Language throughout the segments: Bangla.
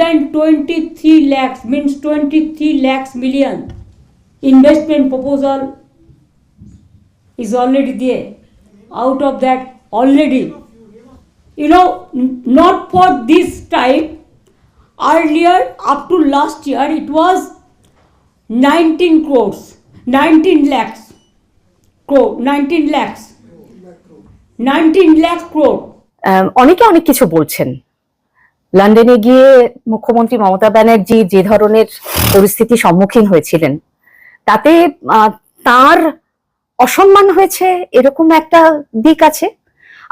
than 23 lakhs means 23 lakhs million investment proposal is already there out of that already you know not for this time earlier up to last year it was 19 crores 19 lakhs crore 19 lakhs 19 lakh crore অনেকে অনেক কিছু বলছেন লন্ডনে গিয়ে মুখ্যমন্ত্রী মমতা ব্যানার্জি যে ধরনের পরিস্থিতির সম্মুখীন হয়েছিলেন, তাতে তার অসম্মান হয়েছে এরকম একটা দিক আছে।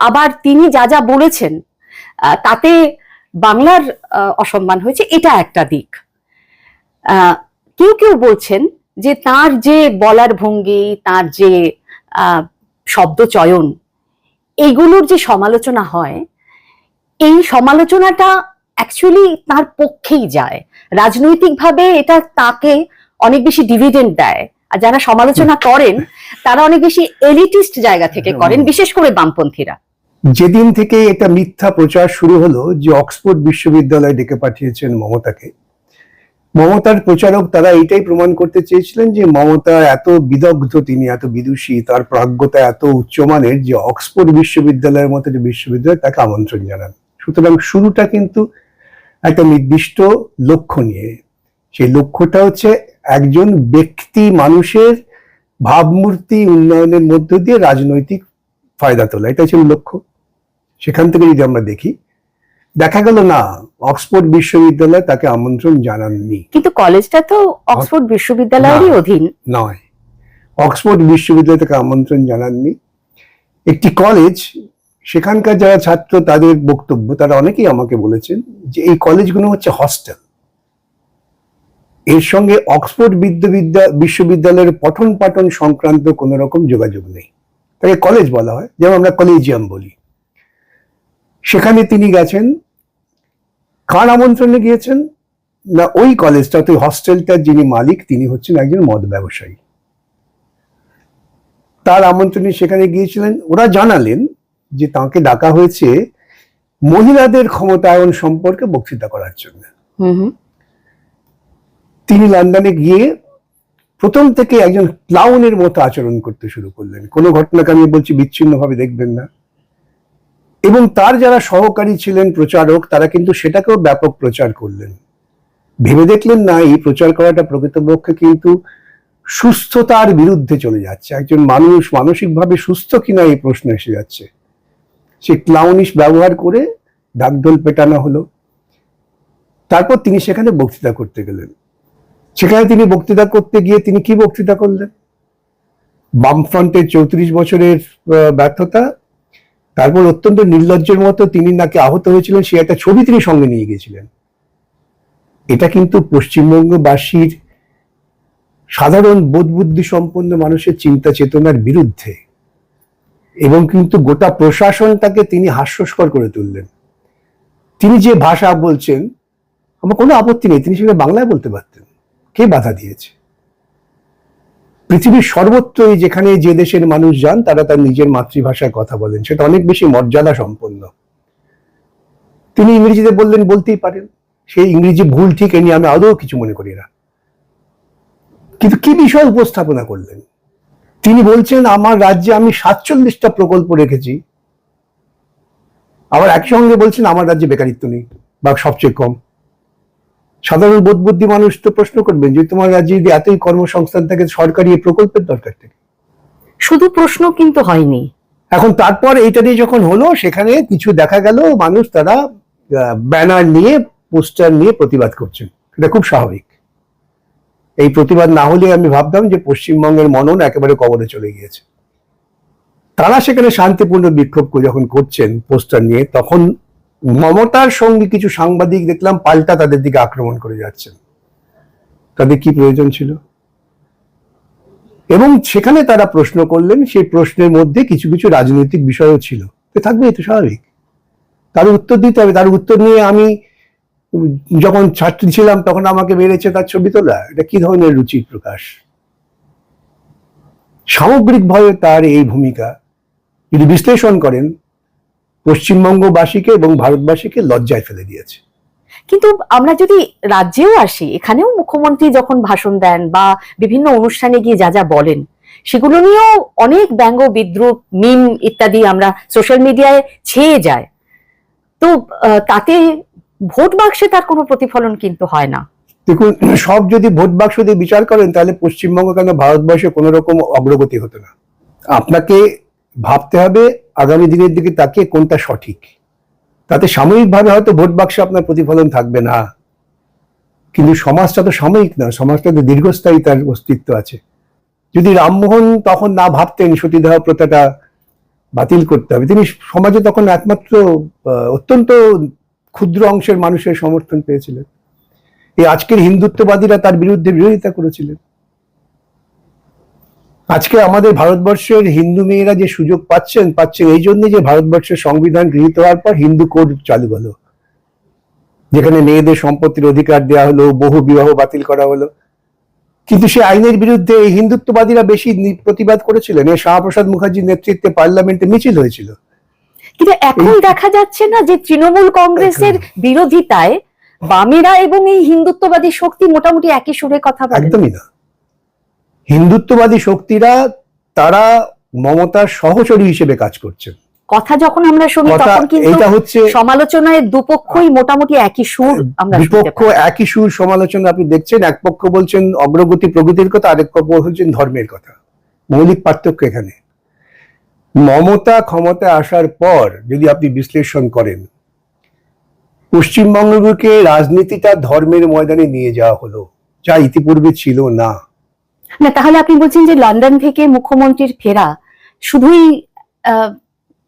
আবার তিনি যা যা বলেছেন তাতে বাংলার অসম্মান হয়েছে, এটা একটা দিক। কেউ কেউ বলছেন যে তার যে বলার ভঙ্গি, তার যে শব্দ চয়ন এইগুলোর যে সমালোচনা হয় এই সমালোচনাটা অ্যাকচুয়ালি তার পক্ষেই যায়। রাজনৈতিকভাবে এটা তাকে অনেক বেশি ডিভিডেন্ড দেয়। আর যারা সমালোচনা করেন তারা অনেক বেশি এলিটিস্ট জায়গা থেকে করেন বিশেষ করে বামপন্থীরা। যেদিন থেকে এটা মিথ্যা প্রচার শুরু হলো যে অক্সফোর্ড বিশ্ববিদ্যালয় ডেকে পাঠিয়েছেন মমতাকে মমতার প্রচারক তারা এটাই প্রমাণ করতে চেয়েছিলেন যে মমতা এত বিদগ্ধ তিনি এত বিদুষী তার প্রাজ্ঞতা এত উচ্চমানের যে অক্সফোর্ড বিশ্ববিদ্যালয়ের মতো যে বিশ্ববিদ্যালয় তাকে আমন্ত্রণ জানান। সুতরাং শুরুটা কিন্তু একটা নির্দিষ্ট লক্ষ্য নিয়ে। সেই লক্ষ্যটা হচ্ছে একজন ব্যক্তি মানুষের ভাবমূর্তি উন্নয়নের মধ্য দিয়ে রাজনৈতিক ফায়দা তোলা। এটা ছিল লক্ষ্য। সেখান থেকে যদি আমরা দেখি দেখা গেল না অক্সফোর্ড বিশ্ববিদ্যালয় তাকে আমন্ত্রণ জানাননি। কিন্তু কলেজটা তো অক্সফোর্ড বিশ্ববিদ্যালয়েরই অধীন। নয়। অক্সফোর্ড বিশ্ববিদ্যালয় তাকে আমন্ত্রণ জানাননি। একটি কলেজ সেখানকার যারা ছাত্র, তাদের বক্তব্য, তারা অনেকেই আমাকে বলেছেন যে এই কলেজগুলো হচ্ছে হস্টেল এর সঙ্গে অক্সফোর্ড বিদ্যাবিদ্যা, বিশ্ববিদ্যালয়ের পঠন পাঠন সংক্রান্ত কোনো রকম যোগাযোগ নেই। তাকে কলেজ বলা হয়, যেমন আমরা কলেজিয়াম বলি। সেখানে তিনি গেছেন। কার আমন্ত্রণে গিয়েছেন? না, ওই কলেজটা ওই হস্টেলটার যিনি মালিক, তিনি হচ্ছেন একজন মদ ব্যবসায়ী। তার আমন্ত্রণে সেখানে গিয়েছিলেন। ওরা জানালেন যে তাকে ডাকা হয়েছে মহিলাদের ক্ষমতায়ন সম্পর্কে বক্তৃতা করার জন্য। তিনি লন্ডনে গিয়ে প্রথম থেকে একজন ক্লাউনের মতো আচরণ করতে শুরু করলেন। কোনো ঘটনাকে আমি বলছি বিচ্ছিন্নভাবে দেখবেন না। এবং তার যারা সহকারী ছিলেন প্রচারক তারা কিন্তু সেটাকেও ব্যাপক প্রচার করলেন। ভেবে দেখলেন না এই প্রচার করাটা প্রকৃতপক্ষে কিন্তু সুস্থতার বিরুদ্ধে চলে যাচ্ছে। একজন মানুষ মানসিকভাবে সুস্থ কিনা এই প্রশ্ন এসে যাচ্ছে। সে ক্লাউনিশ ব্যবহার করে ঢাকঢোল পেটানো হলো। তারপর তিনি সেখানে বক্তৃতা করতে গেলেন। সেখানে তিনি বক্তৃতা করতে গিয়ে তিনি কি বক্তৃতা করলেন? বামফ্রন্টের চৌত্রিশ বছরের ব্যর্থতা, তারপর অত্যন্ত নির্লজ্জের মতো তিনি নাকি আহত হয়েছিলেন, সে একটা ছবি তিনি সঙ্গে নিয়ে গিয়েছিলেন। এটা কিন্তু পশ্চিমবঙ্গবাসীর সাধারণ বোধ বুদ্ধি সম্পন্ন মানুষের চিন্তা চেতনার বিরুদ্ধে। এবং কিন্তু গোটা প্রশাসনটাকে তিনি হাস্যস্কর করে তুললেন। তিনি যে ভাষা বলছেন, আমার কোনো আপত্তি নেই, তিনি সেখানে বাংলায় বলতে পারতেন। কে বাধা দিয়েছে? পৃথিবীর সর্বত্রই যেখানে যে দেশের মানুষ যান, তারা তার নিজের মাতৃভাষায় কথা বলেন। সেটা অনেক বেশি মর্যাদা সম্পন্ন। তিনি ইংরেজিতে বললেন, বলতেই পারেন। সেই ইংরেজি ভুল ঠিক এ নিয়ে আমি আদৌ কিছু মনে করি না। কিন্তু কি বিষয় উপস্থাপনা করলেন? তিনি বলছেন আমার রাজ্যে আমি সাতচল্লিশটা প্রকল্প রেখেছি। আবার একই সঙ্গে বলছেন আমার রাজ্যে বেকারিত্ব নেই বা সবচেয়ে কম। সাধারণ বোধ বুদ্ধি মানুষ তো প্রশ্ন করবেন যে তোমার রাজ্যে যদি এতই কর্মসংস্থান থাকে সরকারি এই প্রকল্পের দরকার থাকে শুধু প্রশ্ন কিন্তু হয়নি। এখন তারপর এইটা নিয়ে যখন হলো সেখানে কিছু দেখা গেল মানুষ তারা ব্যানার নিয়ে পোস্টার নিয়ে প্রতিবাদ করছেন। এটা খুব স্বাভাবিক। এই প্রতিবাদ না হলে আমি ভাবতাম যে পশ্চিমবঙ্গের মনন একেবারে কবরে চলে গিয়েছে। তারা সেখানে শান্তিপূর্ণ বিক্ষোভ যখন করছেন পোস্টার নিয়ে, তখন মমতার সঙ্গে কিছু সাংবাদিক দেখলাম পাল্টা তাদের দিকে আক্রমণ করে যাচ্ছেন। তাদের কি প্রয়োজন ছিল? এবং সেখানে তারা প্রশ্ন করলেন, সেই প্রশ্নের মধ্যে কিছু কিছু রাজনৈতিক বিষয়ও ছিল। থাকবে তো স্বাভাবিক। তার উত্তর দিতে হবে। তার উত্তর নিয়ে আমি যখন ছাত্রী ছিলাম, তখন আমাকে বেড়েছে তার ছবি তোলা। এটা কি ধরনের রুচির প্রকাশ? সামগ্রিক সামগ্রিকভাবে তার এই ভূমিকা। যদি বিশ্লেষণ করেন, পশ্চিমবঙ্গবাসীকে এবং ভারতবাসীকে লজ্জায় ফেলে দিয়েছে। কিন্তু আমরা যদি রাজ্যেও আসি, এখানেও মুখ্যমন্ত্রী যখন ভাষণ দেন বা বিভিন্ন অনুষ্ঠানে গিয়ে যা যা বলেন, সেগুলো নিয়েও অনেক ব্যঙ্গ, বিদ্রুপ, মিম ইত্যাদি আমরা সোশ্যাল মিডিয়ায় ছেয়ে যায়। তো তাতে ভোট বাক্সে তার কোনো প্রতিফলন কিন্তু হয় না। দেখুন, সব যদি ভোট বাক্স দিয়ে বিচার করেন, তাহলে পশ্চিমবঙ্গ কেন ভারতবর্ষে কোনো রকম অগ্রগতি হতো না? আপনাকে ভাবতে হবে আগামী দিনের দিকে তাকিয়ে কোনটা সঠিক। তাতে সাময়িকভাবে হয়তো ভোট বাক্সে আপনার প্রতিফলন থাকবে না। কিন্তু সমাজটা তো সাময়িক না, সমাজটা তো দীর্ঘস্থায়ী তার অস্তিত্ব আছে। যদি রামমোহন তখন না ভাবতেন সতীদাহ প্রথাটা বাতিল করতে হবে, তিনি সমাজে তখন একমাত্র অত্যন্ত ক্ষুদ্র অংশের মানুষের সমর্থন পেয়েছিলেন। এই আজকের হিন্দুত্ববাদীরা তার বিরুদ্ধে বিরোধিতা করেছিলেন। আজকে আমাদের ভারতবর্ষের হিন্দু মেয়েরা যে সুযোগ পাচ্ছেন পাচ্ছেন এই জন্য যে ভারতবর্ষের সংবিধান গৃহীত হওয়ার পর হিন্দু কোড চালু হলো। যেখানে মেয়েদের সম্পত্তির অধিকার দেওয়া হলো, বহু বিবাহ বাতিল করা হলো। কিন্তু সেই আইনের বিরুদ্ধে এই হিন্দুত্ববাদীরা বেশি প্রতিবাদ করেছিলেন। এই শ্যামাপ্রসাদ মুখার্জির নেতৃত্বে পার্লামেন্টে মিছিল হয়েছিল। কিন্তু এখন দেখা যাচ্ছে না যে তৃণমূল কংগ্রেসের বিরোধিতায় বামেরা এবং এই হিন্দুত্ববাদী শক্তি মোটামুটি একই সুরে কথা বলে। একদমই না। হিন্দুত্ববাদী শক্তিরা তারা মমতার সহচরী হিসেবে কাজ করছেন কথা যখন আমরা শুনি তখন কিন্তু এটা হচ্ছে সমালোচনায় দুপক্ষই মোটামুটি একই সুর আমরা পাই। একই সুর সমালোচনা আপনি দেখছেন এক পক্ষ বলছেন অগ্রগতি প্রগতির কথা আরেক পক্ষ বলছেন ধর্মের কথা। মৌলিক পার্থক্য এখানে। মমতা ক্ষমতায় আসার পর যদি আপনি বিশ্লেষণ করেন পশ্চিমবঙ্গকে রাজনীতিটা ধর্মের ময়দানে নিয়ে যাওয়া হলো যা ইতিপূর্বে ছিল না। না তাহলে আপনি বলছেন যে লন্ডন থেকে মুখ্যমন্ত্রীর ফেরা শুধুই আহ,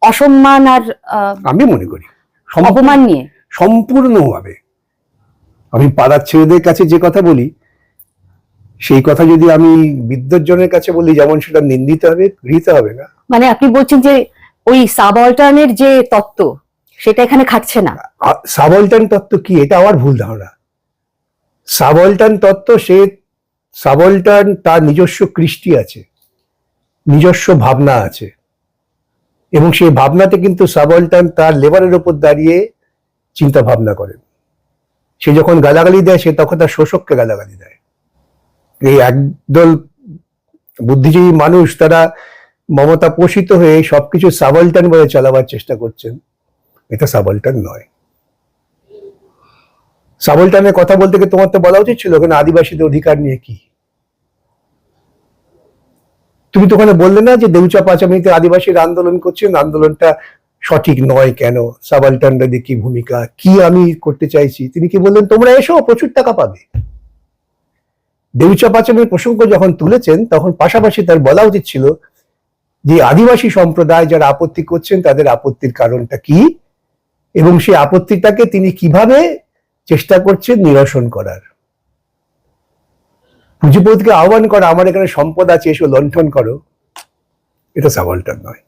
অসম্মান আর আমি মনে করি। অপমান নিয়ে? সম্পূর্ণভাবে। আমি পাড়ার ছেলেদের কাছে যে কথা বলি সেই কথা যদি আমি বিদ্যুৎজনের কাছে বলি যেমন সেটা নিন্দিত হবে গৃহীত হবে না। মানে আপনি বলছেন যে ওই সাবঅল্টার্নের যে তত্ত্ব সেটা এখানে খাটছে না। সাবল্টান তত্ত্ব কি? এটা আমার ভুল ধারণা। সাবল্টান তত্ত্ব সে সাবল্টান তার নিজস্ব কৃষ্টি আছে নিজস্ব ভাবনা আছে। এবং সেই ভাবনাতে কিন্তু সাবল্টান তার লেবারের উপর দাঁড়িয়ে চিন্তা ভাবনা করেন। সে যখন গালাগালি দেয় সে তখন তার শোষককে গালাগালি দেয়। এই একদল বুদ্ধিজীবী মানুষ তারা মমতা পোষিত হয়ে সবকিছু সাবল্টান বলে চালাবার চেষ্টা করছেন। এটা সাবল্টান নয়। সাবলটানের কথা বলতে গিয়ে তোমার তো বলা উচিত ছিল ওখানে আদিবাসীদের অধিকার নিয়ে কি? তুমি তো ওখানে বললে না যে দেউচা পাচামিতে আদিবাসীর আন্দোলন করছেন আন্দোলনটা সঠিক নয় কেন? সাবাল্টানরা কি ভূমিকা? কি আমি করতে চাইছি? তিনি কি বললেন, তোমরা এসো, প্রচুর টাকা পাবে। দেউচা পাচামের প্রসঙ্গ যখন তুলেছেন, তখন পাশাপাশি তার বলা উচিত ছিল যে আদিবাসী সম্প্রদায় যারা আপত্তি করছেন, তাদের আপত্তির কারণটা কি? এবং সেই আপত্তিটাকে তিনি কীভাবে চেষ্টা করছেন নিরসন করার? পুঁজিপতিকে আহ্বান করা, আমার এখানে সম্পদ আছে, এসো লণ্ঠন করো। এটা সাবলটার নয়।